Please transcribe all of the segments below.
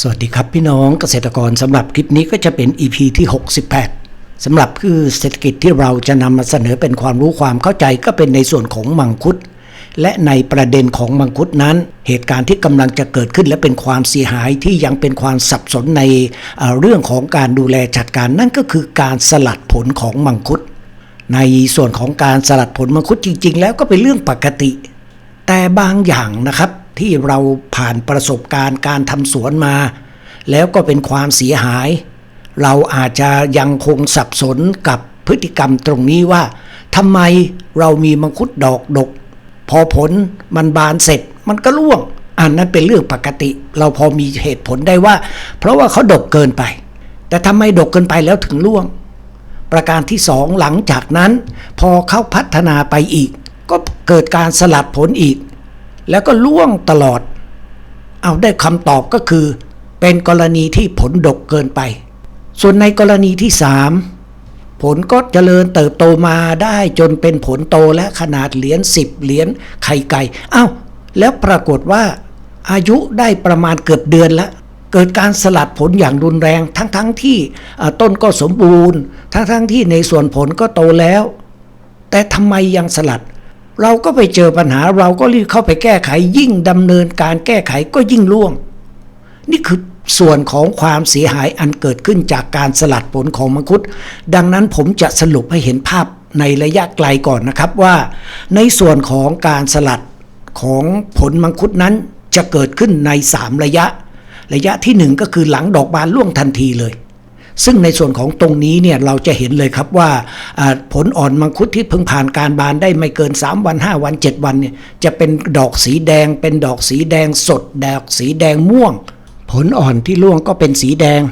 สวัสดีครับพี่น้องเกษตรกรสำหรับคลิปนี้ก็จะเป็น EP ที่ 68สำหรับคือเศรษฐกิจที่เราจะนำมาเสนอเป็นความรู้ความเข้าใจก็เป็นในส่วนของมังคุด และในประเด็นของมังคุดนั้น เหตุการณ์ที่กำลังจะเกิดขึ้นและเป็นความเสียหายที่ยังเป็นความสับสนในเรื่องของการดูแลจัดการนั่นก็คือการสลัดผลของมังคุด ในส่วนของการสลัดผลมังคุดจริง ๆ แล้วก็เป็นเรื่องปกติ แต่บางอย่างนะครับ ที่เราผ่านประสบการณ์การทำสวนมา แล้วก็เป็นความเสียหาย เราอาจจะยังคงสับสนกับพฤติกรรมตรงนี้ว่าทำไมเรามีมังคุดดอกดก พอผลมันบานเสร็จมันก็ร่วง อันนั้นเป็นเรื่องปกติ เราพอมีเหตุผลได้ว่า เพราะว่าเขาดกเกินไป แต่ทำไมดกเกินไปแล้วถึงร่วง ประการที่สองหลังจากนั้น พอเขาพัฒนาไปอีก ก็เกิดการสลัดผลอีก แล้วก็ล่วงตลอด เอาได้คำตอบก็คือ เป็นกรณีที่ผลดกเกินไป ส่วนในกรณีที่สามผลก็เจริญเติบโตมาได้จนเป็นผลโตและขนาดเหรียญสิบเหรียญไข่ไก่อ้าวแล้วปรากฏว่า อายุได้ประมาณเกือบเดือนล้วเกิดการสลัดผลอย่างรุนแรง ทั้งๆทที่ต้นก็สมบูรณ์ ทั้งๆทที่ในส่วนผลก็โตแล้ว แต่ทำไมยังสลัด เราก็ไปเจอปัญหาเราก็รีบเข้าไปแก้ไขยิ่งดำเนินการแก้ไขก็ยิ่งล่วง นี่คือส่วนของความเสียหายอันเกิดขึ้นจากการสลัดผลของมังคุด ดังนั้นผมจะสรุปให้เห็นภาพในระยะไกลก่อนนะครับว่า ในส่วนของการสลัดของผลมังคุดนั้นจะเกิดขึ้นใน 3 ระยะ ระยะที่ 1 ก็คือหลังดอกบานร่วงทันทีเลย ซึ่งในส่วนของตรงนี้เนี่ยเราจะเห็นเลยครับว่าผลอ่อนมังคุดที่เพิ่งผ่านการบานได้ไม่เกิน 3 วัน 5 วัน 7 วันเนี่ยจะเป็นดอกสีแดง เป็นดอกสีแดงสดดอกสีแดงม่วง ผลอ่อนที่ร่วงก็เป็นสีแดง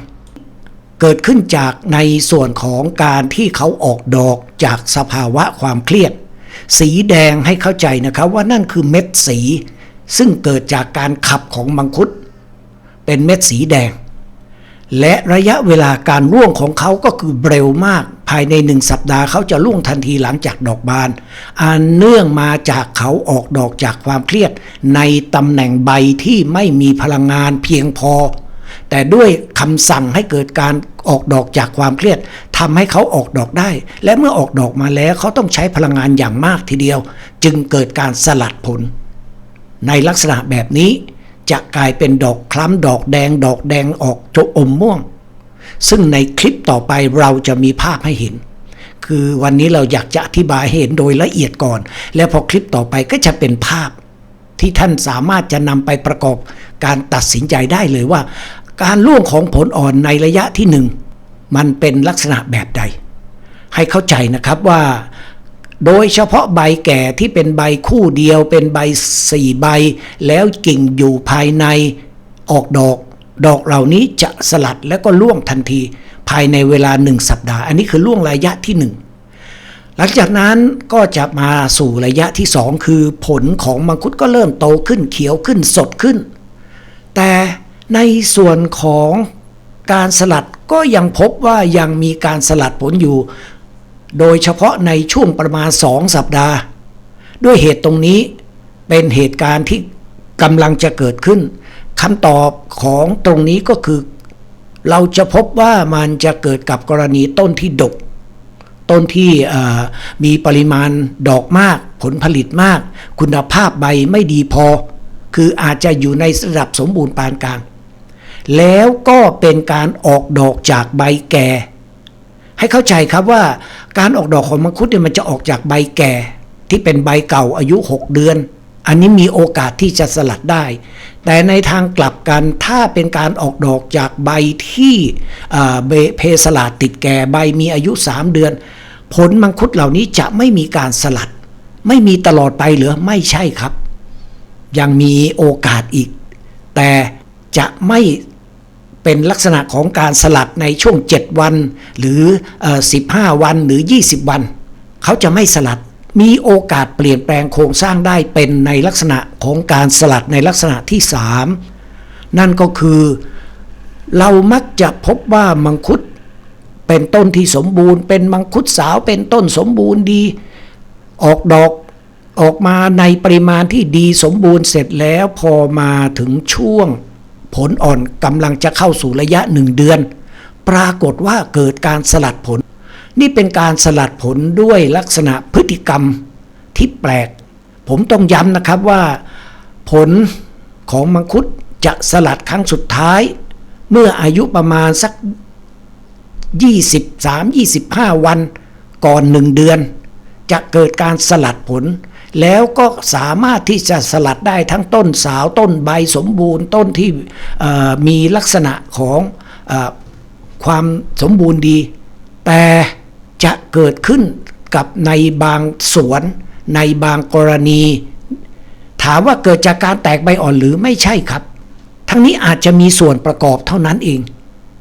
เกิดขึ้นจากในส่วนของการที่เขาออกดอกจากสภาวะความเครียด สีแดงให้เข้าใจนะครับว่านั่นคือเม็ดสี ซึ่งเกิดจากการขับของมังคุด เป็นเม็ดสีแดง และระยะเวลาการร่วงของเขาก็คือเร็วมาก ภายในหนึ่งสัปดาห์เขาจะร่วงทันทีหลังจากดอกบานอันเนื่องมาจากเขาออกดอกจากความเครียด ในตำแหน่งใบที่ไม่มีพลังงานเพียงพอ แต่ด้วยคำสั่งให้เกิดการออกดอกจากความเครียดทำให้เขาออกดอกได้ และเมื่อออกดอกมาแล้วเขาต้องใช้พลังงานอย่างมากทีเดียว จึงเกิดการสลัดผล ในลักษณะแบบนี้ จะกลายเป็นดอกคล้ำดอกแดง ดอกแดงออกโจอมม่วง ซึ่งในคลิปต่อไปเราจะมีภาพให้เห็น คือวันนี้เราอยากจะอธิบายเห็นโดยละเอียดก่อน แล้วพอคลิปต่อไปก็จะเป็นภาพ ที่ท่านสามารถจะนำไปประกอบการตัดสินใจได้เลยว่า การล่วงของผลอ่อนในระยะที่หนึ่งมันเป็นลักษณะแบบใด ให้เข้าใจนะครับว่า โดยเฉพาะใบแก่ที่เป็นใบคู่เดียวเป็นใบสี่ใบ แล้วกิ่งอยู่ภายในออกดอก ดอกเหล่านี้จะสลัดแล้วก็ล่วงทันที ภายในเวลาหนึ่งสัปดาห์ อันนี้คือล่วงระยะที่หนึ่งหลังจากนั้นก็จะมาสู่ระยะที่สองคือผลของมังคุดก็เริ่มโตขึ้นเขียวขึ้นสดขึ้น แต่ในส่วนของการสลัดก็ยังพบว่ายังมีการสลัดผลอยู่ โดยเฉพาะในช่วงประมาณ2สัปดาห์ ด้วยเหตุตรงนี้เป็นเหตุการณ์ที่กำลังจะเกิดขึ้นคำตอบของตรงนี้ก็คือ เราจะพบว่ามันจะเกิดกับกรณีต้นที่ดก ต้นที่มีปริมาณดอกมาก ผลผลิตมาก คุณภาพใบไม่ดีพอ คืออาจจะอยู่ในระดับสมบูรณ์ปานกลาง แล้วก็เป็นการออกดอกจากใบแก่ ให้เข้าใจครับว่าการออกดอกของมังคุดเนี่ยมันจะออกจากใบแก่ที่เป็นใบเก่าอายุ 6 เดือน อันนี้มีโอกาสที่จะสลัดได้ แต่ในทางกลับกันถ้าเป็นการออกดอกจากใบที่เบเพสลาดติดแก่ใบมีอายุ 3 เดือน ผลมังคุดเหล่านี้จะไม่มีการสลัด ไม่มีตลอดไปเหรือไม่ใช่ครับ ยังมีโอกาสอีก แต่จะไม่ เป็นลักษณะของการสลัดในช่วง 7 วัน หรือ 15 วันหรือ 20 วัน เขาจะไม่สลัดมีโอกาสเปลี่ยนแปลงโครงสร้างได้เป็นในลักษณะของการสลัดในลักษณะที่ 3 นั่นก็คือ เรามักจะพบว่ามังคุดเป็นต้นที่สมบูรณ์ เป็นมังคุดสาวเป็นต้นสมบูรณ์ดี ออกดอกออกมาในปริมาณที่ดีสมบูรณ์เสร็จแล้วพอมาถึงช่วง ผลอ่อนกำลังจะเข้าสู่ระยะหนึ่งเดือน ปรากฏว่าเกิดการสลัดผล นี่เป็นการสลัดผลด้วยลักษณะพฤติกรรมที่แปลก ผมต้องย้ำนะครับว่า ผลของมังคุดจะสลัดครั้งสุดท้าย เมื่ออายุประมาณสัก 23-25 วันก่อนหนึ่งเดือน จะเกิดการสลัดผล แล้วก็สามารถที่จะสลัดได้ทั้งต้นสาวต้นใบสมบูรณ์ต้นที่มีลักษณะของอความสมบูรณ์ดี แต่จะเกิดขึ้นกับในบางสวน ในบางกรณี ถามว่าเกิดจากการแตกใบอ่อนหรือไม่ใช่ครับ ทั้งนี้อาจจะมีส่วนประกอบเท่านั้นเอง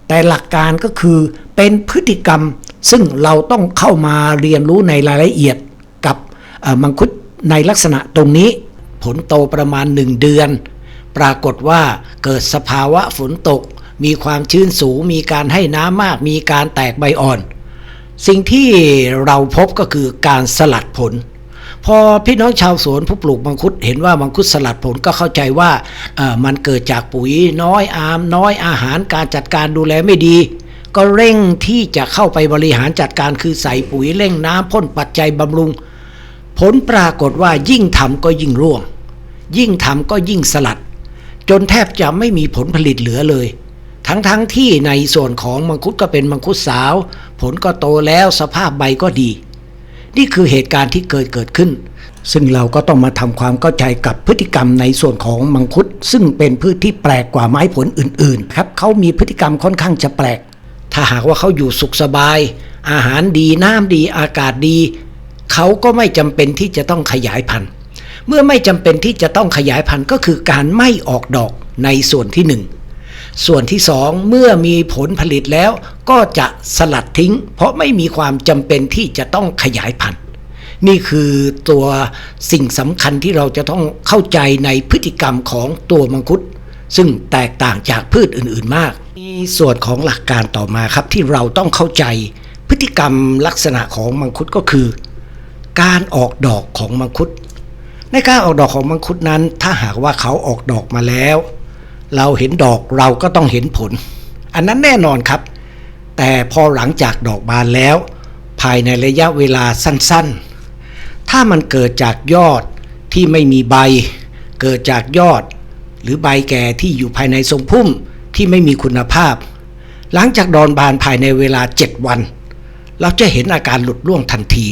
แต่หลักการก็คือเป็นพฤติกรรมซึ่งเราต้องเข้ามาเรียนรู้ในรายละเอียดกับมังคุด ในลักษณะตรงนี้ ผลโตประมาณ 1 เดือน ปรากฏว่าเกิดสภาวะฝนตก มีความชื้นสูง มีการให้น้ำมาก มีการแตกใบอ่อน สิ่งที่เราพบก็คือการสลัดผล พอพี่น้องชาวสวนผู้ปลูกมังคุดเห็นว่ามังคุดสลัดผลก็เข้าใจว่ามันเกิดจากปุ๋ยน้อยอาม น้อยอาหารการจัดการดูแลไม่ดีก็เร่งที่จะเข้าไปบริหารจัดการคือใส่ปุ๋ยเร่งน้ำพ่นปัจจัยบำรุง ผลปรากฏว่ายิ่งทำก็ยิ่งร่วง ยิ่งทำก็ยิ่งสลัด จนแทบจะไม่มีผลผลิตเหลือเลย ทั้งๆทที่ในส่วนของมังคุดก็เป็นมังคุดสาว ผลก็โตแล้วสภาพใบก็ดี นี่คือเหตุการณ์ที่เกิดเกิดขึ้น ซึ่งเราก็ต้องมาทำความเข้าใจกับพฤติกรรมในส่วนของมังคุด ซึ่งเป็นพืชที่แปลกกว่าไม้ผลอื่นๆครับเขามีพฤติกรรมค่อนข้างจะแปลก ถ้าหากว่าเขาอยู่สุขสบาย อาหารดีน้ำดีอากาศดี เขาก็ไม่จำเป็นที่จะต้องขยายพันธุ์ เมื่อไม่จำเป็นที่จะต้องขยายพันธุ์ก็คือการไม่ออกดอกในส่วนที่หนึ่งส่วนที่สองเมื่อมีผลผลิตแล้วก็จะสลัดทิ้ง เพราะไม่มีความจำเป็นที่จะต้องขยายพันธุ์ นี่คือตัวสิ่งสำคัญที่เราจะต้องเข้าใจในพฤติกรรมของตัวมังคุดซึ่งแตกต่างจากพืชอื่นๆมาก มีส่วนของหลักการต่อมาครับที่เราต้องเข้าใจพฤติกรรมลักษณะของมังคุดก็คือ การออกดอกของมังคุด ในการออกดอกของมังคุดนั้น ถ้าหากว่าเขาออกดอกมาแล้ว เราเห็นดอกเราก็ต้องเห็นผล อันนั้นแน่นอนครับ แต่พอหลังจากดอกบานแล้ว ภายในระยะเวลาสั้นๆ ถ้ามันเกิดจากยอดที่ไม่มีใบ เกิดจากยอด หรือใบแก่ที่อยู่ภายในทรงพุ่มที่ไม่มีคุณภาพ หลังจากดอนบานภายในเวลา 7 วัน เราจะเห็นอาการหลุดร่วงทันที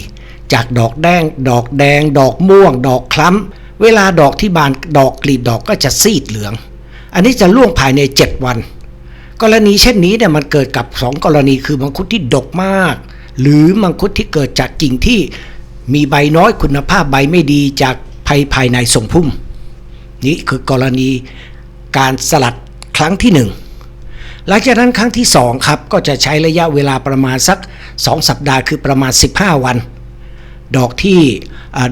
จากดอกแดง ดอกแดง ดอกม่วง ดอกคล้ำ เวลาดอกที่บานดอกกลีบดอกก็จะซีดเหลือง อันนี้จะล่วงภายใน 7 วัน กรณีเช่นนี้เนี่ยมันเกิดกับ 2 กรณีคือมังคุดที่ดกมาก หรือมังคุดที่เกิดจากกิ่งที่มีใบน้อยคุณภาพใบไม่ดีจากภายภายในทรงพุ่ม นี่คือกรณีการสลัดครั้งที่หนึ่งหลังจากนั้นครั้งที่ 2 ครับ ก็จะใช้ระยะเวลาประมาณสัก 2 สัปดาห์คือประมาณ 15 วัน ดอกที่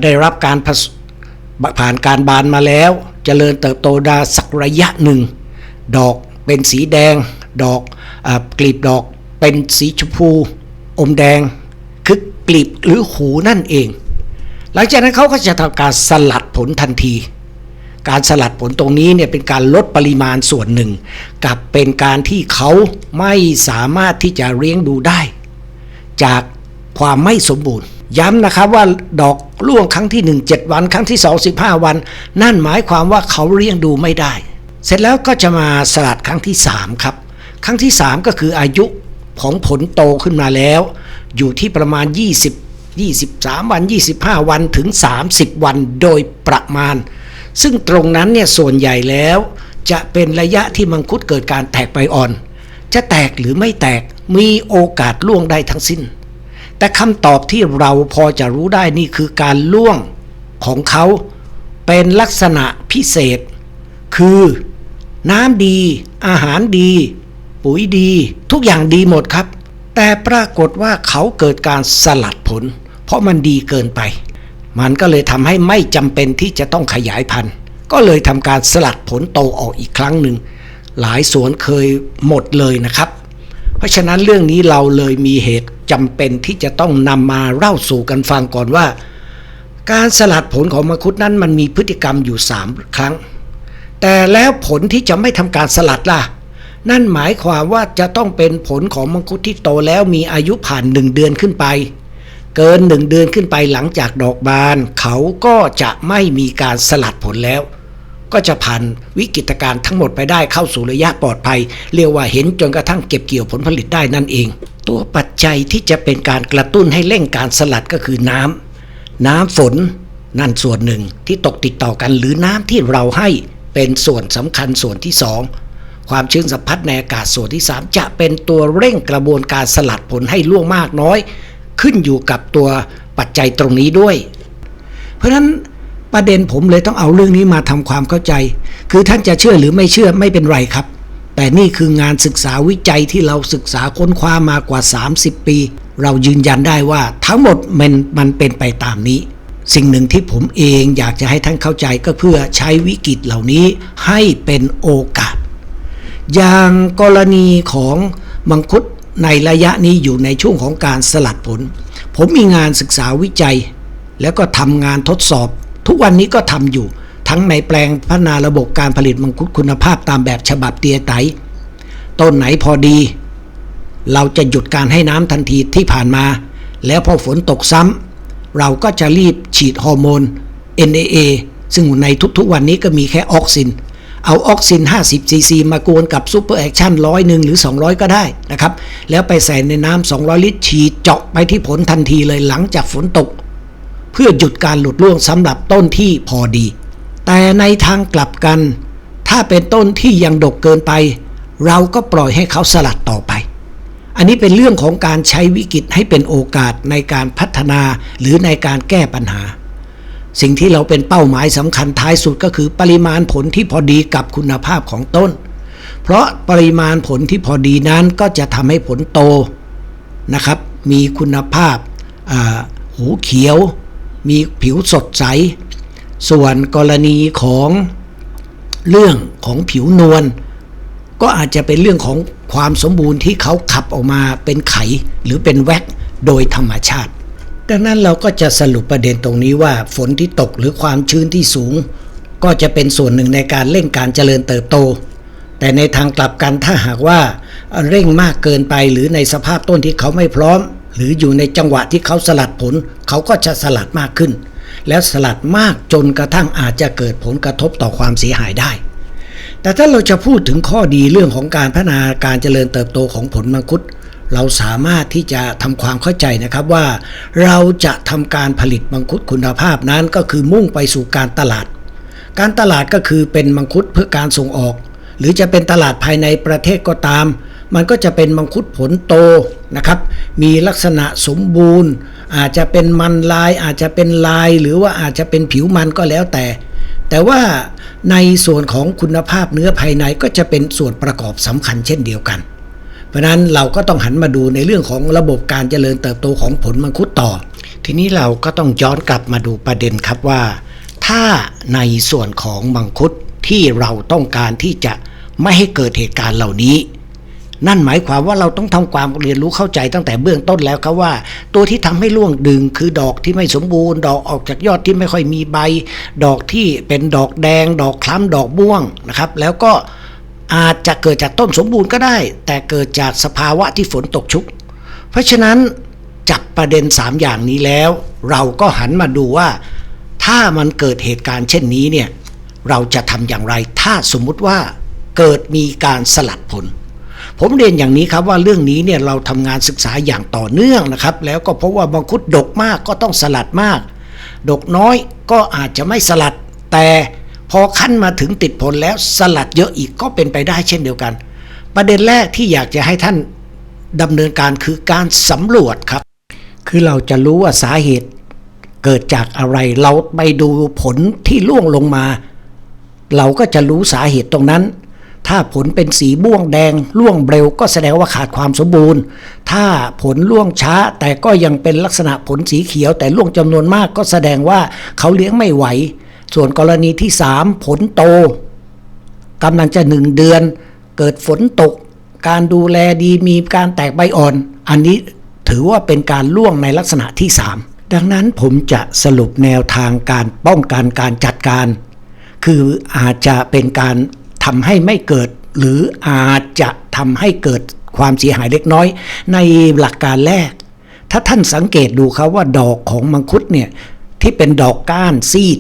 ได้รับการผ,ผ่านการบานมาแล้วจเจริญเติบโตได้สักระยะหนึ่ง ดอกเป็นสีแดง ดอกอกลีบดอกเป็นสีชมพูอมแดง คือกลีบหรือหูนั่นเอง หลังจากนั้นเขาก็จะทำการสลัดผลทันที การสลัดผลตรงนี้เนี่ยเป็นการลดปริมาณส่วนหนึ่ง กับเป็นการที่เขาไม่สามารถที่จะเลี้ยงดูได้ จากความไม่สมบูรณ์ ย้ำนะครับว่าดอกร่วงครั้งที่ 1 7 วัน ครั้งที่ 2 15 วัน นั่นหมายความว่าเขาเลี้ยงดูไม่ได้ เสร็จแล้วก็จะมาสลัดครั้งที่ 3 ครับ ครั้งที่ 3 ก็คืออายุของผลโตขึ้นมาแล้ว อยู่ที่ประมาณ 20 23 วัน 25 วันถึง 30 วันโดยประมาณ ซึ่งตรงนั้นเนี่ยส่วนใหญ่แล้ว จะเป็นระยะที่มังคุดเกิดการแตกใบอ่อน จะแตกหรือไม่แตกมีโอกาสล่วงได้ทั้งสิ้น แต่คำตอบที่เราพอจะรู้ได้นี่คือการล่วงของเขาเป็นลักษณะพิเศษ คือ น้ำดี อาหารดี ปุ๋ยดี ทุกอย่างดีหมดครับ แต่ปรากฏว่าเขาเกิดการสลัดผล เพราะมันดีเกินไป มันก็เลยทำให้ไม่จำเป็นที่จะต้องขยายพันธุ์ ก็เลยทำการสลัดผลโตออกอีกครั้งหนึ่งหลายสวนเคยหมดเลยนะครับ เพราะฉะนั้นเรื่องนี้เราเลยมีเหตุจำเป็นที่จะต้องนำมาเล่าสู่กันฟังก่อนว่า การสลัดผลของมังคุดนั้นมันมีพฤติกรรมอยู่3ครั้ง แต่แล้วผลที่จะไม่ทำการสลัดล่ะ นั่นหมายความว่าจะต้องเป็นผลของมังคุดที่โตแล้วมีอายุผ่านหนึ่งเดือนขึ้นไป เกินหนึ่งเดือนขึ้นไปหลังจากดอกบาน เขาก็จะไม่มีการสลัดผลแล้ว ก็จะผ่านวิกฤตการณ์ทั้งหมดไปได้เข้าสู่ระยะปลอดภัย เรียกว่าเห็นจนกระทั่งเก็บเกี่ยวผลผลิตได้นั่นเอง ตัวปัจจัยที่จะเป็นการกระตุ้นให้เร่งการสลัดก็คือน้ำน้ำฝน นั่นส่วนหนึ่งที่ตกติดต่อกันหรือน้ำที่เราให้เป็นส่วนสำคัญส่วนที่สองความชื้นสัมผัสในอากาศส่วนที่ 3 จะเป็นตัวเร่งกระบวนการสลัดผลให้ล่วงมากน้อย ขึ้นอยู่กับตัวปัจจัยตรงนี้ด้วย เพราะฉะนั้น ประเด็นผมเลยต้องเอาเรื่องนี้มาทำความเข้าใจ คือท่านจะเชื่อหรือไม่เชื่อไม่เป็นไรครับ แต่นี่คืองานศึกษาวิจัยที่เราศึกษาค้นคว้ามากว่า 30 ปี เรายืนยันได้ว่าทั้งหมดมันมันเป็นไปตามนี้ สิ่งหนึ่งที่ผมเองอยากจะให้ท่านเข้าใจก็เพื่อใช้วิกฤตเหล่านี้ให้เป็นโอกาส อย่างกรณีของมังคุดในระยะนี้อยู่ในช่วงของการสลัดผล ผมมีงานศึกษาวิจัย แล้วก็ทำงานทดสอบ ทุกวันนี้ก็ทำอยู่ ทั้งในแปลงพัฒนาระบบการผลิตมังคุดคุณภาพตามแบบฉบับเตียไตต้นไหนพอดี เราจะหยุดการให้น้ำทันทีที่ผ่านมา แล้วพอฝนตกซ้ำเราก็จะรีบฉีดฮอร์โมน NAA ซึ่งในทุกๆวันนี้ก็มีแค่ออกซิน เอาออกซิน 50 ซีซีมากวนกับซูเปอร์แอคชั่นร้อยหนึ่งหรือ 200 ก็ได้นะครับ แล้วไปใส่ในน้ำ200 ลิตรฉีดเจาะไปที่ผลทันทีเลยหลังจากฝนตก พื่อหยุดการหลุดร่วงสำหรับต้นที่พอดี แต่ในทางกลับกัน ถ้าเป็นต้นที่ยังดกเกินไป เราก็ปล่อยให้เขาสลัดต่อไป อันนี้เป็นเรื่องของการใช้วิกฤตให้เป็นโอกาสในการพัฒนาหรือในการแก้ปัญหา สิ่งที่เราเป็นเป้าหมายสำคัญท้ายสุดก็คือปริมาณผลที่พอดีกับคุณภาพของต้น เพราะปริมาณผลที่พอดีนั้นก็จะทำให้ผลโตนะครับ มีคุณภาพหูเขียว มีผิวสดใส ส่วนกรณีของเรื่องของผิวนวลก็อาจจะเป็นเรื่องของความสมบูรณ์ที่เขาขับออกมาเป็นไขหรือเป็นแว็กโดยธรรมชาติ ดังนั้นเราก็จะสรุปประเด็นตรงนี้ว่าฝนที่ตกหรือความชื้นที่สูง ก็จะเป็นส่วนหนึ่งในการเร่งการเจริญเติบโต แต่ในทางกลับกันถ้าหากว่าเร่งมากเกินไปหรือในสภาพต้นที่เขาไม่พร้อม หรืออยู่ในจังหวะที่เขาสลัดผล เขาก็จะสลัดมากขึ้น แล้วสลัดมากจนกระทั่งอาจจะเกิดผลกระทบต่อความเสียหายได้ แต่ถ้าเราจะพูดถึงข้อดีเรื่องของการพัฒนาการเจริญเติบโตของผลมังคุดเราสามารถที่จะทำความเข้าใจนะครับว่า เราจะทำการผลิตมังคุดคุณภาพนั้นก็คือมุ่งไปสู่การตลาด การตลาดก็คือเป็นมังคุดเพื่อการส่งออก หรือจะเป็นตลาดภายในประเทศก็ตาม มันก็จะเป็นมังคุดผลโตนะครับ มีลักษณะสมบูรณ์ อาจจะเป็นมันลายอาจจะเป็นลายหรือว่าอาจจะเป็นผิวมันก็แล้วแต่ แต่ว่าในส่วนของคุณภาพเนื้อภายในก็จะเป็นส่วนประกอบสำคัญเช่นเดียวกัน เพราะฉะนั้นเราก็ต้องหันมาดูในเรื่องของระบบการเจริญเติบโตของผลมังคุดต่อ ทีนี้เราก็ต้องย้อนกลับมาดูประเด็นครับว่า ถ้าในส่วนของมังคุดที่เราต้องการที่จะไม่ให้เกิดเหตุการณ์เหล่านี้ นั่นหมายความว่าเราต้องทำความเรียนรู้เข้าใจตั้งแต่เบื้องต้นแล้วครับว่า ตัวที่ทำให้ร่วงดึงคือดอกที่ไม่สมบูรณ์ ดอกออกจากยอดที่ไม่ค่อยมีใบ ดอกที่เป็นดอกแดง ดอกคล้ำดอกม่วงนะครับ แล้วก็อาจจะเกิดจากต้นสมบูรณ์ก็ได้ แต่เกิดจากสภาวะที่ฝนตกชุก เพราะฉะนั้นจับประเด็น 3 อย่างนี้แล้ว เราก็หันมาดูว่า ถ้ามันเกิดเหตุการณ์เช่นนี้เนี่ยเราจะทำอย่างไร ถ้าสมมุติว่าเกิดมีการสลัดผล ผมเรียนอย่างนี้ครับว่าเรื่องนี้เนี่ยเราทำงานศึกษาอย่างต่อเนื่องนะครับ แล้วก็เพราะว่าบางคุดดกมากก็ต้องสลัดมาก ดกน้อยก็อาจจะไม่สลัด แต่พอขั้นมาถึงติดผลแล้วสลัดเยอะอีกก็เป็นไปได้เช่นเดียวกัน ประเด็นแรกที่อยากจะให้ท่านดำเนินการคือการสำรวจครับ คือเราจะรู้ว่าสาเหตุเกิดจากอะไร เราไปดูผลที่ล่วงลงมา เราก็จะรู้สาเหตุตรงนั้น ถ้าผลเป็นสีม่วงแดงล่วงเร็วก็แสดงว่าขาดความสมบูรณ์ ถ้าผลล่วงช้าแต่ก็ยังเป็นลักษณะผลสีเขียว แต่ล่วงจำนวนมากก็แสดงว่าเขาเลี้ยงไม่ไหว ส่วนกรณีที่ 3 ผลโตกำลังจะหนึ่งเดือน เกิดฝนตก การดูแลดีมีการแตกใบอ่อน อันนี้ถือว่าเป็นการล่วงในลักษณะที่ 3 ดังนั้นผมจะสรุปแนวทางการป้องกันการจัดการ คืออาจจะเป็นการ ทำให้ไม่เกิด หรืออาจจะทำให้เกิดความเสียหายเล็กน้อย ในหลักการแรก ถ้าท่านสังเกตดูครับว่าดอกของมังคุดเนี่ยที่เป็นดอกก้านซีด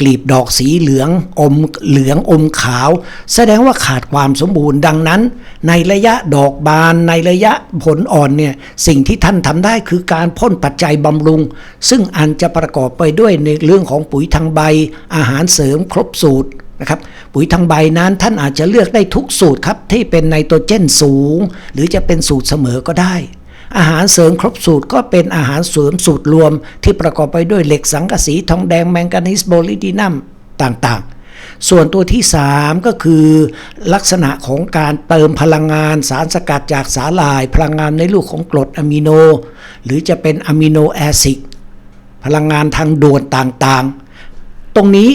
กลีบดอกสีเหลืองอมเหลืองอมขาว แสดงว่าขาดความสมบูรณ์ดังนั้น ในระยะดอกบานในระยะผลอ่อนเนี่ยสิ่งที่ท่านทำได้คือการพ่นปัจจัยบำรุง ซึ่งอันจะประกอบไปด้วยในเรื่องของปุ๋ยทางใบ อาหารเสริมครบสูตร นะครับปุ๋ยทางใบนั้นท่านอาจจะเลือกได้ทุกสูตรครับที่เป็นไนโตรเจนสูง หรือจะเป็นสูตรเสมอก็ได้ อาหารเสริมครบสูตรก็เป็นอาหารเสริมสูตรรวม ที่ประกอบไปด้วยเหล็กสังกะสีทองแดงแมงกานีสโบลิดินัมต่างๆ ส่วนตัวที่ 3 ก็คือ ลักษณะของการเติมพลังงานสารสกัดจากสาหร่าย พลังงานในลูกของกรดอะมิโน หรือจะเป็นอะมิโนแอซิดพลังงานทางด่วนต่างๆ ตรงนี้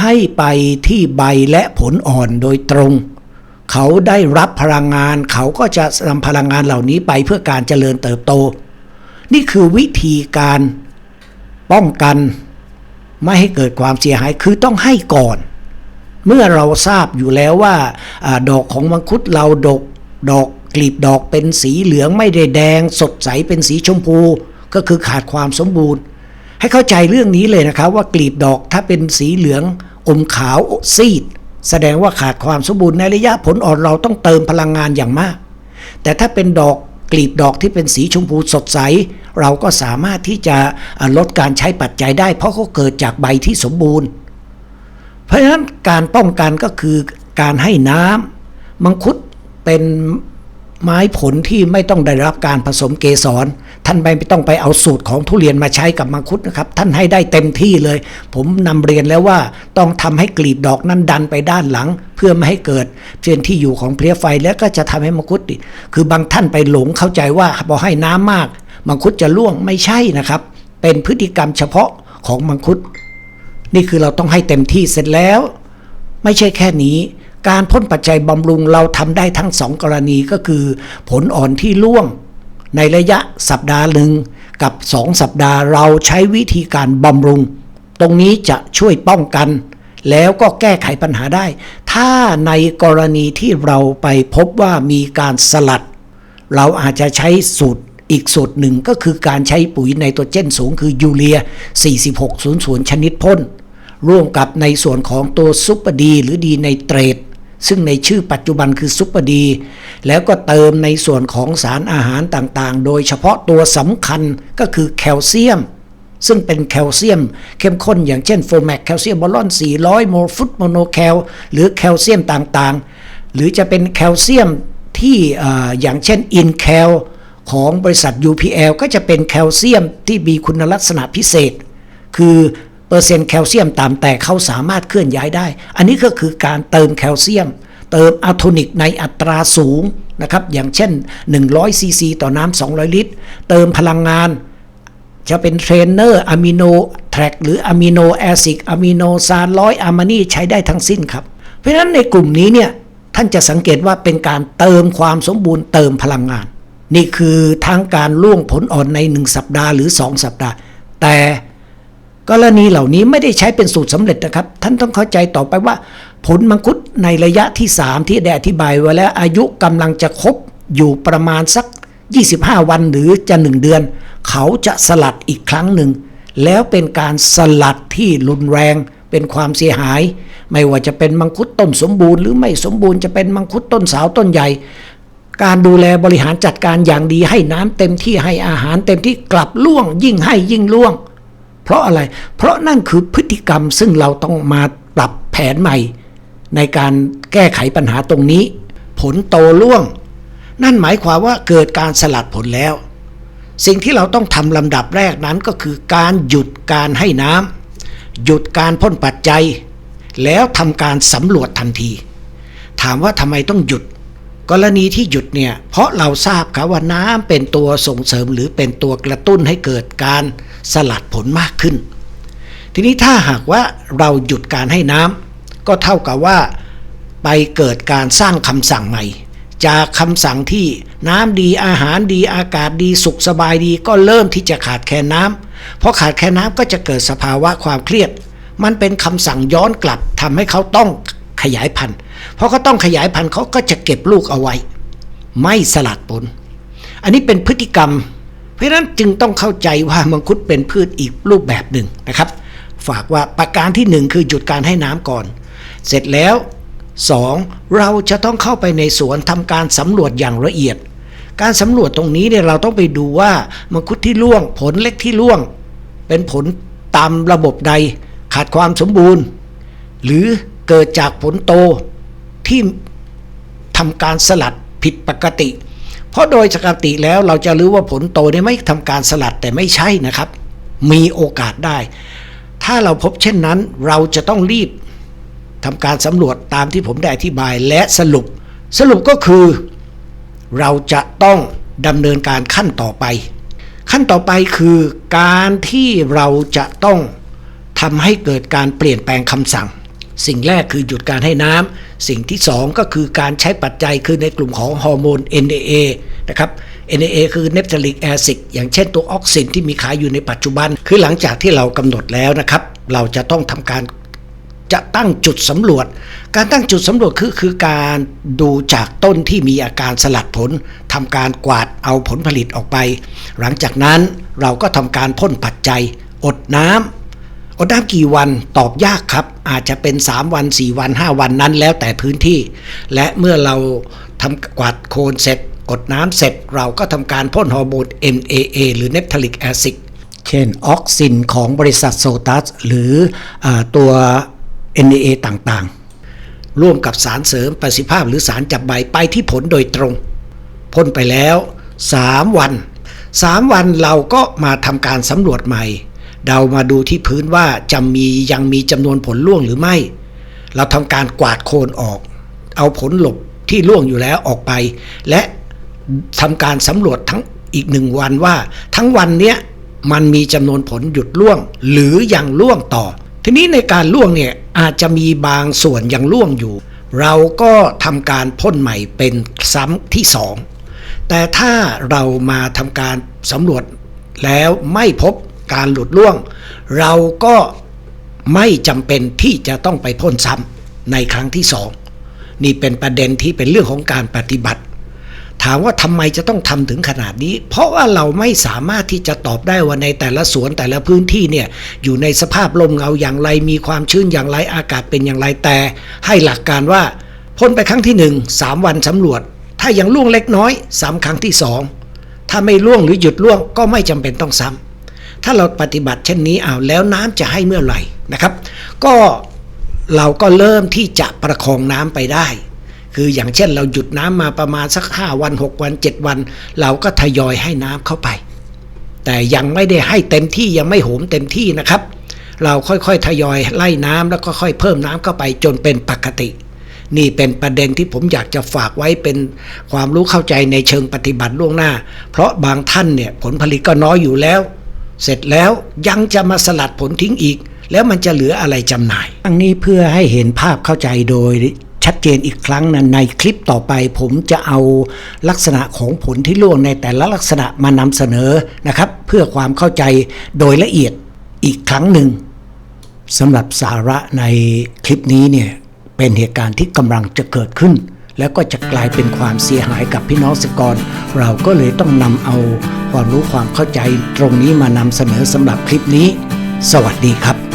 ให้ไปที่ใบและผลอ่อนโดยตรง เขาได้รับพลังงาน เขาก็จะนำพลังงานเหล่านี้ไปเพื่อการเจริญเติบโต นี่คือวิธีการป้องกัน ไม่ให้เกิดความเสียหายคือต้องให้ก่อน เมื่อเราทราบอยู่แล้วว่าอดอกของมังคุดเราดกดอกกลีบดอกเป็นสีเหลืองไม่ได้แดง สดใสเป็นสีชมพู ก็คือขาดความสมบูรณ์ ให้เข้าใจเรื่องนี้เลยนะครับว่ากลีบดอกถ้าเป็นสีเหลืองอมขาวซีด แสดงว่าขาดความสมบูรณ์ในระยะผลอ่อนเราต้องเติมพลังงานอย่างมาก แต่ถ้าเป็นดอกกลีบดอกที่เป็นสีชมพูสดใส เราก็สามารถที่จะลดการใช้ปัจจัยได้ เพราะเขาเกิดจากใบที่สมบูรณ์ เพราะฉะนั้นการป้องกันก็คือการให้น้ำมังคุดเป็นไม้ผลที่ไม่ต้องได้รับการผสมเกสร ท่านไม่ต้องไปเอาสูตรของทุเรียนมาใช้กับมังคุดนะครับ ท่านให้ได้เต็มที่เลย ผมนำเรียนแล้วว่าต้องทำให้กลีบดอกนั้นดันไปด้านหลัง เพื่อไม่ให้เกิดเป็นที่อยู่ของเพลี้ยไฟแล้วก็จะทำให้มังคุดติดคือบางท่านไปหลงเข้าใจว่าพอให้น้ำมาก มังคุดจะร่วงไม่ใช่นะครับ เป็นพฤติกรรมเฉพาะของมังคุด นี่คือเราต้องให้เต็มที่เสร็จแล้ว ไม่ใช่แค่นี้การพ่นปัจจัยบำรุงเราทำได้ทั้งสองกรณีก็คือ ผลอ่อนที่ร่วง ในระยะสัปดาห์หนึ่งกับสองสัปดาห์เราใช้วิธีการบำรุง ตรงนี้จะช่วยป้องกัน แล้วก็แก้ไขปัญหาได้ ถ้าในกรณีที่เราไปพบว่ามีการสลัด เราอาจจะใช้สูตรอีกสูตรหนึ่งก็คือการใช้ปุ๋ยไนโตรเจนสูงคือยูเรีย 4600 ชนิดพ่น ร่วมกับในส่วนของตัวซุปเปอร์ดีหรือดีไนเตรต ซึ่งในชื่อปัจจุบันคือซุปเปอร์ดี แล้วก็เติมในส่วนของสารอาหารต่างๆ โดยเฉพาะตัวสำคัญก็คือแคลเซียม ซึ่งเป็นแคลเซียม เข้มข้นอย่างเช่นโฟแมกแคลเซียมบอลอน 400 โมลฟุตโมโนแคลหรือแคลเซียมต่างๆ หรือจะเป็นแคลเซียมที่อย่างเช่นอินแคลของบริษัท UPL ก็จะเป็นแคลเซียมที่มีคุณลักษณะพิเศษ คือ ปอร์เซ็นต์แคลเซียมต่ำแต่เขาสามารถเคลื่อนย้ายได้ อันนี้ก็คือการเติมแคลเซียม เติมอะโทนิกในอัตราสูงนะครับอย่างเช่น 100ซีซีต่อน้ำ200 ลิตร เติมพลังงาน จะเป็นเทรนเนอร์อะมิโนแทร็กหรืออะมิโนแอซิกอะมิโนซานร้อยอะมานีใช้ได้ทั้งสิ้นครับ เพราะฉะนั้นในกลุ่มนี้เนี่ยท่านจะสังเกตว่าเป็นการเติมความสมบูรณ์เติมพลังงาน นี่คือทั้งการล่วงผลอ่อนใน 1 สัปดาห์หรือ 2 สัปดาห์ แต่ กรณีเหล่านี้ไม่ได้ใช้เป็นสูตรสำเร็จนะครับ ท่านต้องเข้าใจต่อไปว่า ผลมังคุดในระยะที่ 3 ที่ได้อธิบายไว้แล้วอายุกำลังจะครบอยู่ประมาณสัก 25 วันหรือจะ 1 เดือน เขาจะสลัดอีกครั้งหนึ่ง แล้วเป็นการสลัดที่รุนแรงเป็นความเสียหาย ไม่ว่าจะเป็นมังคุดต้นสมบูรณ์หรือไม่สมบูรณ์จะเป็นมังคุดต้นสาวต้นใหญ่ การดูแลบริหารจัดการอย่างดีให้น้ำเต็มที่ให้อาหารเต็มที่กลับล่วง ยิ่งให้ยิ่งล่วง เพราะอะไร เพราะนั่นคือพฤติกรรมซึ่งเราต้องมาปรับแผนใหม่ ในการแก้ไขปัญหาตรงนี้ ผลโตล่วง นั่นหมายความว่าเกิดการสลัดผลแล้ว สิ่งที่เราต้องทำลำดับแรกนั้นก็คือการหยุดการให้น้ำหยุดการพ่นปัจจัย แล้วทำการสำรวจทันที ถามว่าทำไมต้องหยุดกรณีที่หยุดเนี่ย เพราะเราทราบครับว่าน้ำเป็นตัวส่งเสริมหรือเป็นตัวกระตุ้นให้เกิดการ สลัดผลมากขึ้น ทีนี้ถ้าหากว่าเราหยุดการให้น้ำก็เท่ากับว่าไปเกิดการสร้างคำสั่งใหม่ จากคำสั่งที่น้ำดีอาหารดีอากาศดีสุขสบายดีก็เริ่มที่จะขาดแคลนน้ำเพราะขาดแคลนน้ำก็จะเกิดสภาวะความเครียด มันเป็นคำสั่งย้อนกลับทำให้เขาต้องขยายพันธุ์เพราะเขาต้องขยายพันธุ์เขาก็จะเก็บลูกเอาไว้ ไม่สลัดผลอันนี้เป็นพฤติกรรม ราะนั้นจึงต้องเข้าใจว่ามังคุดเป็นพืชอีกรูปแบบหนึ่งนะครับ ฝากว่าประการที่หนึ่งคือหยุดการให้น้ำก่อน เสร็จแล้วสองเราจะต้องเข้าไปในสวนทำการสำรวจอย่างละเอียด การสำรวจตรงนี้เนี่ยเราต้องไปดูว่ามังคุดที่ร่วง ผลเล็กที่ร่วง เป็นผลตามระบบใดขาดความสมบูรณ์ หรือเกิดจากผลโตที่ทำการสลัดผิดปกติ เพราะโดยปกติแล้วเราจะรู้ว่าผลโตเนี่ยไม่ทำการสลัดแต่ไม่ใช่นะครับ มีโอกาสได้ ถ้าเราพบเช่นนั้นเราจะต้องรีบทำการสำรวจตามที่ผมได้อธิบายและสรุป สรุปก็คือ เราจะต้องดำเนินการขั้นต่อไป ขั้นต่อไปคือการที่เราจะต้องทำให้เกิดการเปลี่ยนแปลงคำสั่ง สิ่งแรกคือหยุดการให้น้ำสิ่งที่สองก็คือการใช้ปัจจัยคือในกลุ่มของฮอร์โมน NAA นะครับ NAA คือเนปทาลิกแอซิดอย่างเช่นตัวออกซินที่มีขายอยู่ในปัจจุบัน คือหลังจากที่เรากำหนดแล้วนะครับ เราจะต้องทำการจะตั้งจุดสำรวจ การตั้งจุดสำรวจคือคือการดูจากต้นที่มีอาการสลัดผลทำการกวาดเอาผลผลิตออกไป หลังจากนั้นเราก็ทำการพ่นปัจจัย อดน้ำ อดน้ำกี่วันตอบยากครับ อาจจะเป็น 3 วัน 4 วัน 5 วันนั้นแล้วแต่พื้นที่ และเมื่อเราทำกวาดโคนเสร็จอดน้ำเสร็จเราก็ทำการพ่นฮอร์โมน NAA หรือ Naphtalic Acid เช่นออกซินของบริษัทโซตัสหรืออตัว NAA ต่างๆ ร่วมกับสารเสริมประสิทธิภาพหรือสารจับใบไปที่ผลโดยตรงพ่นไปแล้ว 3 วัน 3 วันเราก็มาทำการสำรวจใหม่ เดามาดูที่พื้นว่าจะมียังมีจำนวนผลร่วงหรือไม่ เราทำการกวาดโคนออก เอาผลหลบที่ร่วงอยู่แล้วออกไป และทำการสำรวจทั้งอีกหนึ่งวันว่า ทั้งวันเนี้ยมันมีจำนวนผลหยุดร่วง หรือยังร่วงต่อ ทีนี้ในการร่วงเนี่ยอาจจะมีบางส่วนยังร่วงอยู่ เราก็ทำการพ่นใหม่เป็นซ้ำที่สองแต่ถ้าเรามาทำการสำรวจแล้วไม่พบ การหลุดร่วง เราก็ไม่จำเป็นที่จะต้องไปพ่นซ้ำในครั้งที่สองนี่เป็นประเด็นที่เป็นเรื่องของการปฏิบัติ ถามว่าทำไมจะต้องทำถึงขนาดนี้ เพราะว่าเราไม่สามารถที่จะตอบได้ว่าในแต่ละสวนแต่ละพื้นที่เนี่ยอยู่ในสภาพลมเงาอย่างไร มีความชื้นอย่างไรอากาศเป็นอย่างไรแต่ ให้หลักการว่าพ่นไปครั้งที่หนึ่งสามวันสำรวจ ถ้ายังล่วงเล็กน้อยซ้ำครั้งที่สองถ้าไม่ล่วงหรือหยุดล่วงก็ไม่จำเป็นต้องซ้ำ ถ้าเราปฏิบัติเช่นนี้อ้าวแล้วน้ำจะให้เมื่อไหร่นะครับ ก็เราก็เริ่มที่จะประคองน้ำไปได้ คืออย่างเช่นเราหยุดน้ำมาประมาณสัก 5 วัน 6 วัน 7 วัน เราก็ทยอยให้น้ำเข้าไป แต่ยังไม่ได้ให้เต็มที่ยังไม่โหมเต็มที่นะครับ เราค่อยๆทยอยไล่น้ำแล้วก็ค่อยเพิ่มน้ำเข้าไปจนเป็นปกตินี่เป็นประเด็นที่ผมอยากจะฝากไว้เป็นความรู้เข้าใจในเชิงปฏิบัติล่วงหน้า เพราะบางท่านเนี่ยผลผลิตก็น้อยอยู่แล้ว เสร็จแล้วยังจะมาสลัดผลทิ้งอีก แล้วมันจะเหลืออะไรจำหน่าย อันนี้เพื่อให้เห็นภาพเข้าใจโดยชัดเจนอีกครั้งนะในคลิปต่อไปผมจะเอาลักษณะของผลที่ล่วงในแต่ละลักษณะมานำเสนอนะครับ เพื่อความเข้าใจโดยละเอียดอีกครั้งหนึ่งสำหรับสาระในคลิปนี้เนี่ยเป็นเหตุการณ์ที่กำลังจะเกิดขึ้น แล้วก็จะกลายเป็นความเสียหายกับพี่น้องสกษตรกร เราก็เลยต้องนำเอาความรู้ความเข้าใจตรงนี้มานำเสนอสำหรับคลิปนี้ สวัสดีครับ